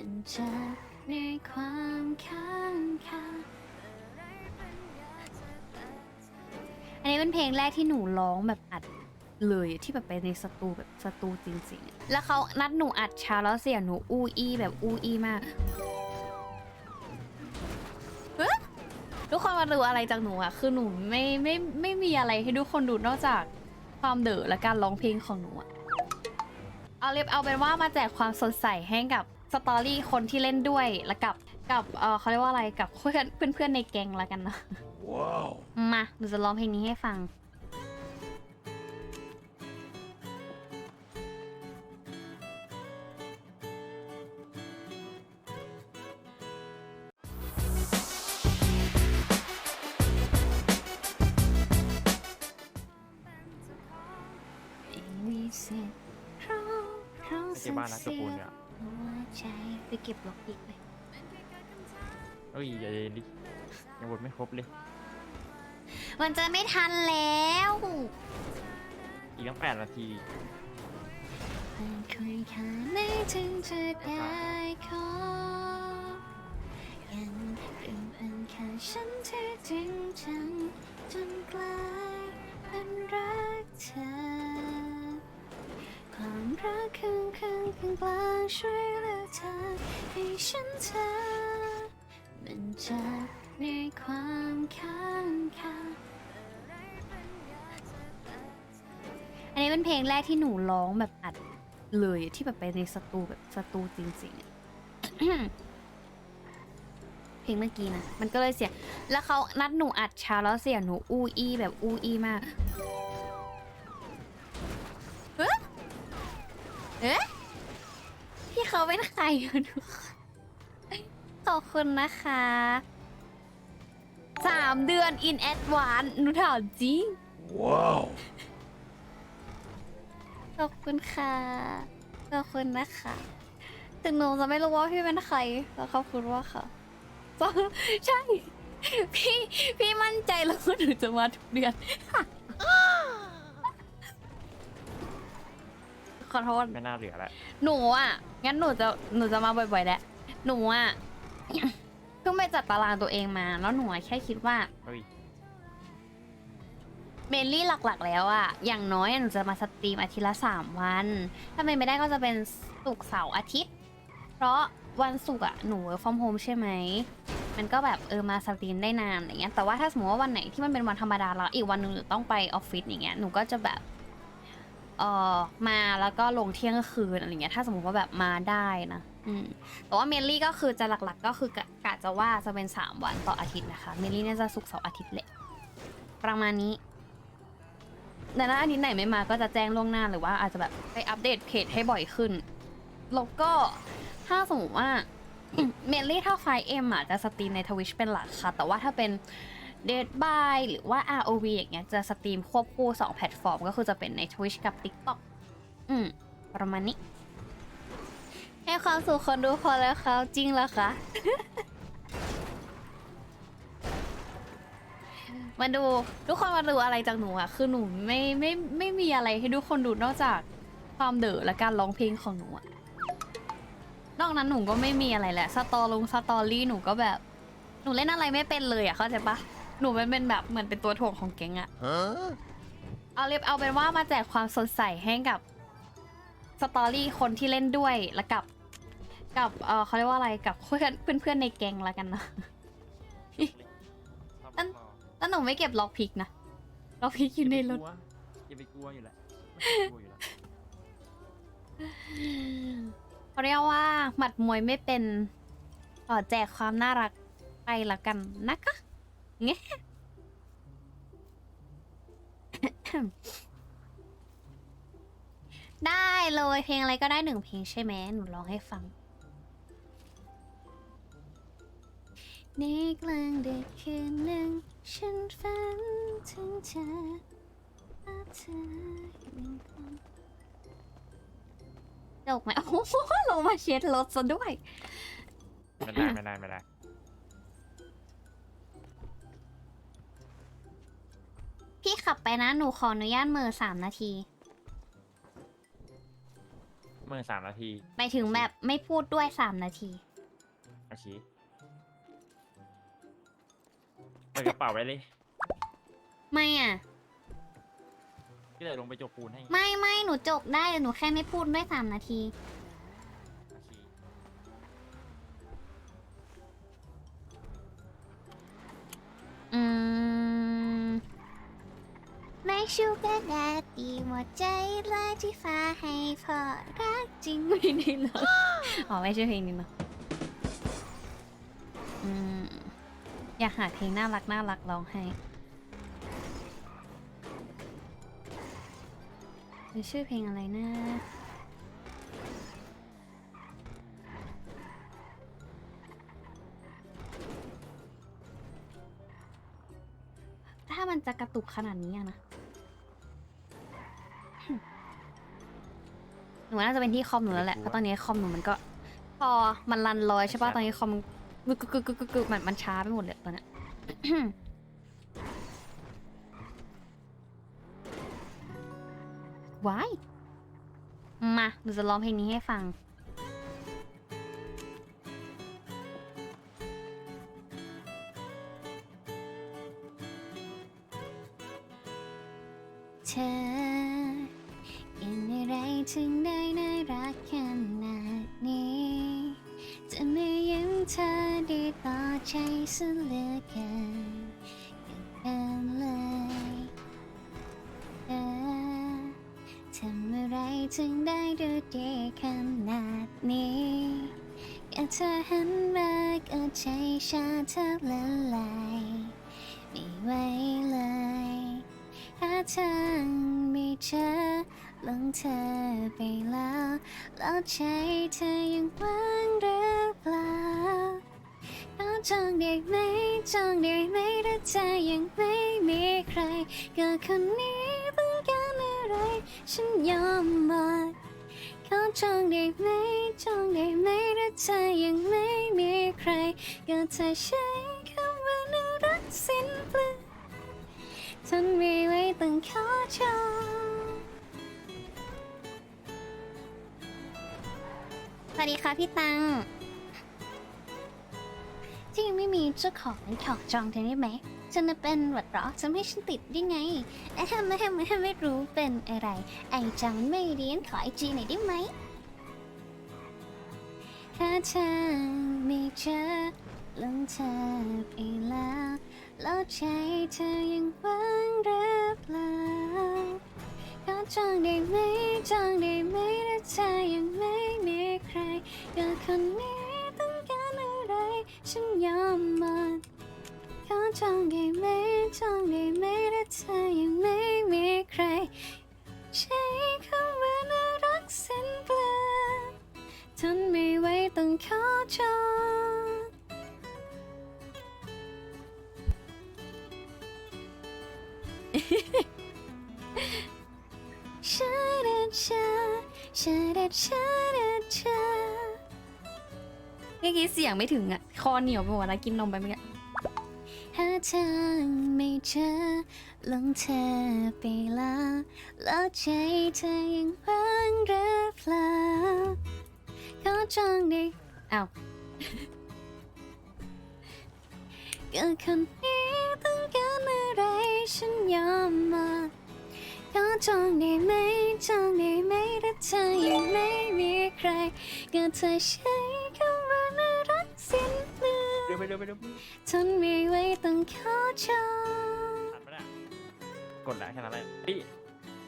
ันจะในความข้างคาอันนี้เป็นเพลงแรกที่หนูร้องแบบอัดเลยที่แบบไปในสตูแบบสตูจริงๆอะแล้วเขานัดหนูอัดเช้าแล้วเสียงหนูอู้อี้แบบอู้อี้มากเฮ้ยทุกคนมาดูอะไรจากหนูอะคือหนูไม่ไม่ไม่มีอะไรให้ทุกคนดูนอกจากความเด๋อและการร้องเพลงของหนูอะเอาเรียบเอาเป็นว่ามาแจกความสดใสให้กับ สตอรี่คนที่เล่นด้วยและกับกับเออเขาเรียกว่าอะไรกับเพื่อนเพื่อนเพื่อนในแก๊งแล้วกันนะ Wow. มาหนูจะร้องเพลงนี้ให้ฟังมีสิทธิ์ร้องร้องไปเก็บบ้านนะตระกูลเนี่ยหัว ใจไปเก็บล็อกอีกเลยเอ้ยอย่าเย็นดิยังบทไม่ครบเลย มันจะไม่ทันแล้วอีกตั้งแปดนาทีมันคุยแค่ไหนถึงจะได้ขอยังเป็นเพียงแค่ฉันที่จริงจังจนกลายเป็นรักเธอ ความรักข้างข้างข้างกลางช่วยเหลือเธอให้ฉันเธอ มันจะในความข้างคาอันนี้เป็นเพลงแรกที่หนูร้องแบบอัดเลยที่แบบไปในสตูแบบสตูจริงๆอะ เพลงเมื่อกี้นะ มันก็เลยเสียง แล้วเขานัดหนูอัดเช้าแล้วเสียงหนูอู้อี้แบบอู้อี้มาก เอ๊ะพี่เขาเป็นใครอะทุกคนขอบคุณนะคะสามเดือน in advance หนูถามจริง Wow. ขอบคุณค่ะ ขอบคุณนะคะถึงหนูจะไม่รู้ว่าพี่เป็นใครแต่ขอบคุณว่าค่ะใช่ พี่ พี่มั่นใจแล้วว่าหนูจะมาทุกเดือน ขอโทษ ไม่น่าเหลือแล้วหนูอะ งั้นหนูจะ หนูจะมาบ่อยๆแหละ หนูอะ เพิ่งไปจัดตารางตัวเองมา แล้วหนูอะแค่คิดว่า เฮ้ยเมนลี่หลักๆ แล้วอะอย่างน้อยอะหนูจะมาสตรีมอาทิตย์ละสามวัน ถ้าเป็นไม่ได้ก็จะเป็นศุกร์เสาร์อาทิตย์ เพราะวันศุกร์อะหนูฟอร์มโฮมใช่ไหม มันก็แบบเออมาสตรีมได้นานอะไรเงี้ย แต่ว่าถ้าสมมติว่าวันไหนที่มันเป็นวันธรรมดาแล้วอีกวันหนึ่งหนูต้องไปออฟฟิศอย่างเงี้ย หนูก็จะแบบ เออมาแล้วก็ลงเที่ยงคืนอะไรเงี้ยถ้าสมมติว่าแบบมาได้นะอืมแต่ว่าเมนลี่ก็คือจะหลักๆ ก็คือกะกะจะว่าจะเป็นสามวันต่ออาทิตย์นะคะเมนลี่เนี่ยจะศุกร์เสาร์อาทิตย์แหละประมาณนี้แต่ถ้าอาทิตย์ไหนไม่มาก็จะแจ้งล่วงหน้าหรือว่าอาจจะแบบไปอัปเดตเพจให้บ่อยขึ้นแล้วก็ถ้าสมมติว่า เมนลี่ถ้าไฟเอ็มอะจะสตรีมในทวิชเป็นหลักค่ะ แต่ว่าถ้าเป็น Dead by หรือว่า ROV อย่างเงี้ยจะสตรีมควบคู่ 2 แพลตฟอร์ม ก็คือจะเป็นใน Twitch กับ TikTok อืม ประมาณนี้ ให้ความสุขคนดูพอแล้วครับจริงแล้วคะมาดูทุกคนมาดูอะไรจากหนูอะคือหนูไม่ไม่ไม่มีอะไรให้ทุกคนดูนอกจากความเด๋อและการร้องเพลงของหนูอะนอกนั้นหนูก็ไม่มีอะไรแหละสตอลงสตอรี่หนูก็แบบ หนูเล่นอะไรไม่เป็นเลยอะเข้าใจปะ หนูมันเป็นแบบเหมือนเป็นตัวถ่วงของแก๊งอะ Huh? เอาเรียบเอาเป็นว่ามาแจกความสดใสให้กับสตอรี่คนที่เล่นด้วยและกับ กับเออเขาเรียกว่าอะไรกับเพื่อนเพื่อนเพื่อนในแก๊งแล้วกันนะอันแล้วหนูไม่เก็บล็อกพิกนะล็อกพิกอยู่ในรถอย่าไปกลัวอยู่แหละไม่กลัวอยู่แล้วเขาเรียกว่าหมัดมวยไม่เป็นขอแจกความน่ารักไปละกันนะคะ เงี้ยได้เลยเพลงอะไรก็ได้หนึ่งเพลงใช่ไหมหนูร้องให้ฟังในกลางดึกคืนหนึ่งฉันฝันถึงเธอเธออยู่ในความดอกไม้โอ้โหลงมาเช็ดรถซะด้วย ไม่ได้ไม่ได้ไม่ได้ พี่ขับไปนะ หนูขออนุญาตเมือสามนาที เมื่อสามนาทีไปถึงแบบไม่พูดด้วยสามนาที โอเคเปิดกระเป๋าไว้เลยไม่อะ พี่เลยลงไปจกปูนให้ไม่ไม่หนูจกได้แต่หนูแค่ไม่พูดด้วยสามนาที ชูกระดาษดีหมดใจแลายที่ฟ้าให้พอรักจริงไม่ได้หรอกอ๋อไม่ใช่เพลงนี้เนอะอืมอยากหาเพลงน่ารักน่ารักร้องให้ชื่อเพลงอะไรนะถ้ามันจะกระตุกขนาดนี้นะ หนูว่าน่าจะเป็นที่คอมหนูแล้วแหละเพราะตอนนี้คอมหนูมันก็ พอมันรันลอยใช่ป่ะตอนนี้คอมมันกึกกึกกึกกึกกึกมันมันช้าไปหมดเลยตอนเนี้ย ว้ายมาหนูจะร้องเพลงนี้ให้ฟัง เธอยังอะไร ถึงได้น่ารักขนาดนี้ จะไม่ยิ้มเธอได้ต่อใจซะเหลือเกินอย่างนั้นเลยเธอทำอะไรถึงได้ดูดีขนาดนี้แค่เธอหันมาก็ใจชาแทบละลายไม่ไหวเลยหาทางไม่เจอ ลงเธอไปแล้ว แล้วใจเธอยังว่างหรือเปล่าเขาจองได้ไหมจองได้ไหมถ้าเธอยังไม่มีใครก็คนนี้ต้องการอะไร ฉันยอมหมดเขาจองได้ไหมจองได้ไหมถ้าเธอยังไม่มีใคร ก็เธอใช้คำว่าน่ารักสิ้นเปลืองฉันมีไว้ตั้งขอจอง วัสดีค่ะพี่ตังที่ยังไม่มีเจ้าของขอจองเธอได้ไหมฉันน่ะเป็นหวัดหรอจะไม่ให้ฉันติดได้ไงไอ้ทำไม่ให้ไม่ไม่รู้เป็นอะไร ไอ้จังไม่เรียนขอไอจีหน่อยได้ไหมหาทางไม่เจอลงเธอไปแล้วแล้วใจเธอยังว่างหรือเปล่า เขาจองได้ไหมจองได้ไหมถ้าเธอยังไม่มีใครก็คนนี้ต้องการอะไร ฉันยอมหมดเขาจองได้ไหมจองได้ไหมถ้าเธอยังไม่มีใคร ใช้คำว่าน่ารักสิ้นเปลืองทนไม่ไหวต้องขอจองช ชาชาดาชาดาชาเมื่อกี้เสียงไม่ถึงอะ คอเหนียวไปหมดแล้วกินนมไปเมื่อกี้หาทางไม่เจอหลงเธอไปแล้วแล้วใจเธอยังว่างหรือเปล่าเขาจองได้อ้าวก็คนนี้ต้องการอะไรฉันยอมหม ดก็จองได้ไหมจองได้ไหมถ้าเธอยังไม่มีใครก็เธอใช้คำว่าน่ารักสิ้นเปลืองเร็วไปเร็วไปเร็วทนไม่ไหวต้องขอจองทันปะเนี่ยกดแล้วแค่นั้นแหละเฮ้ย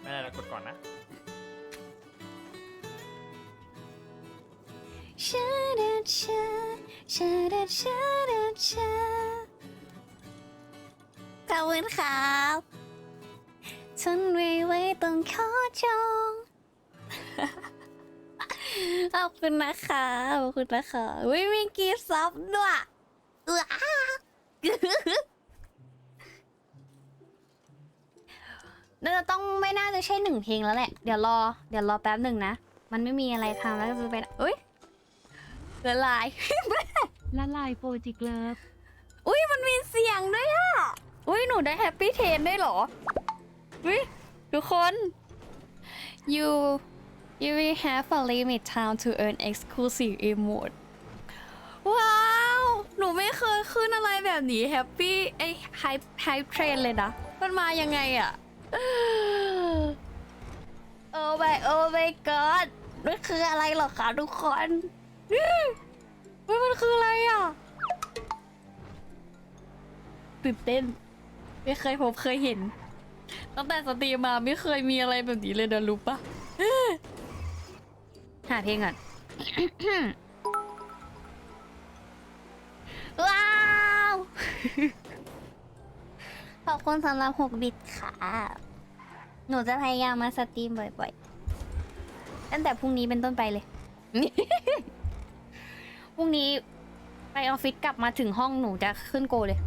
ไม่ได้แล้วกดก่อนนะชาดาชาชาดาชาดาชาขอบคุณครับทนไม่ไหว ต้องขอจองขอบคุณนะคะขอบคุณนะคะวิมีกีซับด้วยว้าน่าจะต้องไม่น่าจะใช่หนึ่งเพลงแล้วแหละ เดี๋ยวรอ เดี๋ยวรอแป๊บหนึ่งนะ มันไม่มีอะไรทำแล้วจะไปเอ้ยละลาย ละลายโปรจิกเลิฟอุ้ยมันมีเสียงด้วยอะ อุ้ยหนูได้แฮปปี้เทนได้เหรออุ้ย ทุกคน you You will have a limit time to earn exclusive emote ว้าว หนูไม่เคยขึ้นอะไรแบบนี้แฮปปี้ไอไฮไฮเทรนเลยนะ มันมายังไงอะโอ้ my โอ้ my god มันคืออะไรหรอคะทุกคนเฮ้ยมันคืออะไรอะตื่นเต้น ไม่เคยพบเคยเห็น ตั้งแต่สตรีมมาไม่เคยมีอะไรแบบนี้เลยนะรู้ปะหาเพลงก่อนว้าว ขอบคุณสำหรับ6บิตค่ะ หนูจะพยายามมาสตรีมบ่อยๆ ตั้งแต่พรุ่งนี้เป็นต้นไปเลย พรุ่งนี้ไปออฟฟิศกลับมาถึงห้องหนูจะขึ้นโกเลย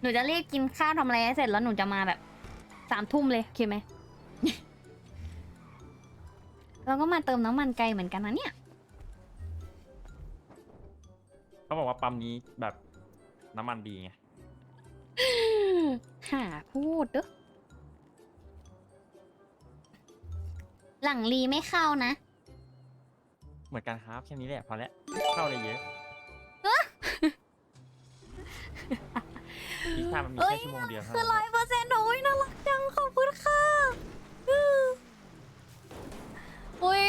หนูจะรีบกินข้าวทำอะไรให้เสร็จแล้วหนูจะมาแบบสามทุ่มเลยโอเคไหมแล้วก็มาเติมน้ำมันไกลเหมือนกันนะเนี่ย เขาบอกว่าปั๊มนี้แบบน้ำมันดีไง หาพูดเด้อหลังรีไม่เข้านะ เหมือนกันครับแค่นี้แหละพอแล้วเข้าเลยเยอะ อีกทามันมีเอ้แค่ยชั่วโมงเดียวเท่าคือนั้นร้อยเปอร์เซ็นต์โอ้ยน่ารักจังขอบคุณค่ะอื้ออุ้ย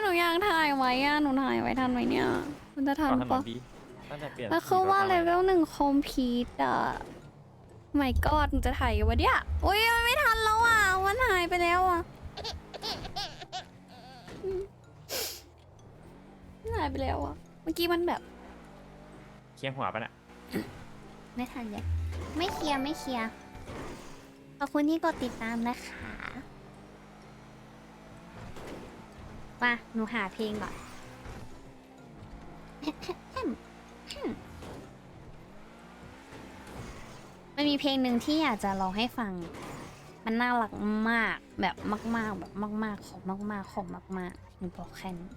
หนูอยากถ่ายไว้อะหนูถ่ายไว้ทันไหมเนี่ย มันจะทันก่อนถนปะนดีตั้งแต่เปลี่ยนแล้วคือว่าสีเลรถเวลหนึ่งคอมพีทอะไม่กอดหนูจะถ่ายอยู่วะเนี่ยอุ้ยมันไม่ทันแล้วอะมันหายไปแล้วอะมันหายไปแล้วอะเมื่อกี้มันแบบ เคียงหัวปะเนี่ยไม่ทันยัง ไม่เคลียร์ไม่เคลียร์ ขอบคุณที่กดติดตามนะคะมาหนูหาเพลงก่อนมันมีเพลงหนึ่งที่อยากจะร้องให้ฟัง มันน่ารักมากแบบมากๆแบบมาก ๆ ของมาก ๆ ของมากๆหนูบอกแค่นี้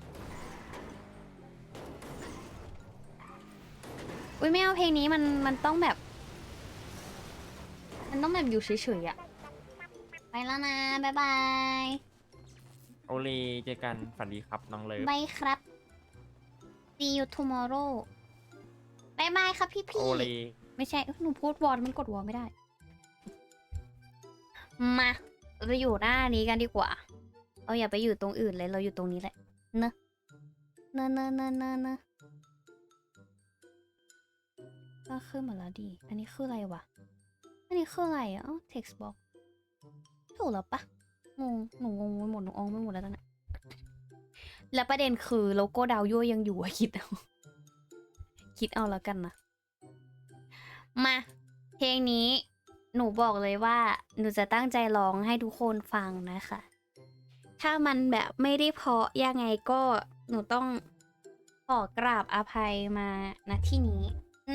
อุ้ยไม่เอาเพลงนี้มันมันต้องแบบ มันต้องแบบอยู่เฉยๆอะไปแล้วนะ บ๊ายบาย โอเลเจอกันฝันดีครับน้องเลิฟ บายครับ see you tomorrow บายบายครับพี่โอพี่เลไม่ใช่เอ้ยหนูพูดวอลมันกดวอลไม่ได้ มาเราไปอยู่หน้านี้กันดีกว่า เราอย่าไปอยู่ตรงอื่นเลย เราอยู่ตรงนี้แหละ เนอะเนอะเนอะเนอะเนอะเนอะก็ขึ้นมาแล้วดีอันนี้คืออะไรวะ อันนี้คืออะไรอะอ๋อ text box ถูกแล้วปะงงหนูงงไปหมดหนูอองไปหมดแล้วตอนนี้แล้วประเด็นคือโลโก้ดาวยั่วยังอยู่อะคิดเอาคิดเอาแล้วกันนะมาเพลงนี้หนูบอกเลยว่า หนูจะตั้งใจร้องให้ทุกคนฟังนะคะ ถ้ามันแบบไม่ได้เพาะยังไงก็หนูต้องขอกราบอภัยมาณที่นี้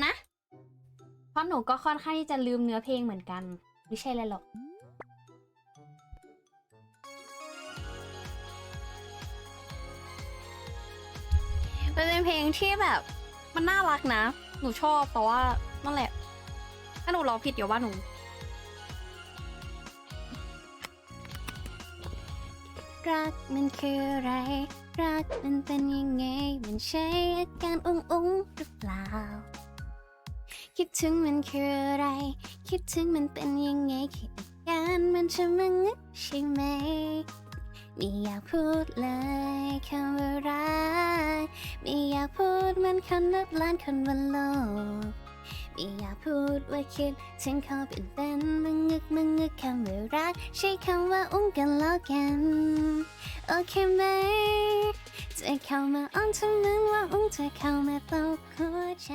นะ ราะหนูก็ค่อนข้างที่จะลืมเนื้อเพลงเหมือนกัน ไม่ใช่เลยหรอกมันเป็นเพลงที่แบบมันน่ารักนะ หนูชอบแต่ว่านั่นแหละ ถ้าหนูร้องผิดเดี๋ยวว่าหนูรักมันคืออะไร รักมันเป็นยังไง มันใช่อาการอุ้งอุ้งหรือเปล่า คิดถึงมันคืออะไร คิดถึงมันเป็นยังไงค่อาการมันจะมึงึกใช่ไหมไม่อยากพูดเลยคำว่ารักไม่อยากพูดมันคนนับล้านคนบนโลกไม่อยากพูดว่าคิดถึงเขาเป็นเต้นมึงงึกมึงงึกคำว่ารักใช้คำว่าอุ้งกันแล้วกันโอเคไหมจะเข้ามาอ้อนทำเหมือนว่าอุ้งจะเข้ามาตกหัวใจ